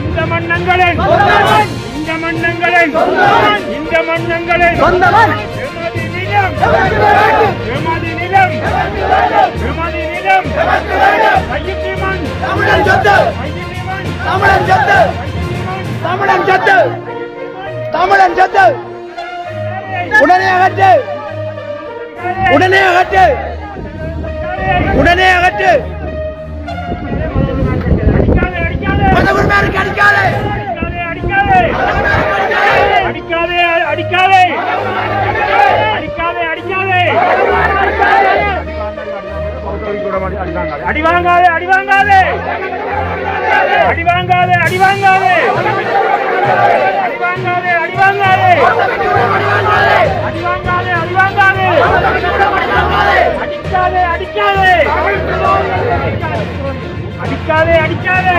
இந்த மன்னங்களின் இந்த மன்னங்களின் இந்த மன்னங்களின் எமது நிலம் எமது நிலம் எமது நிலம் ஐயத்திமன் தமிழன் சொத்து ஐயத்திமன் தமிழன் சொத்து செத்து தமிழன் செத்து உடனே அகற்று. உடனே அகற்று. உடனே அகற்று. அடிக்காதே. அடிக்காதே மதகுருமாருக்கு அடிக்காதே. அடிக்காதே அடிக்காதே. அடிக்காதே அடிக்காதே அடிக்காதே அடி அடிவாங்காதே அடிவாங்காதே அடிக்காதே அடிக்காதே. அடிக்காதே அடிக்காதே.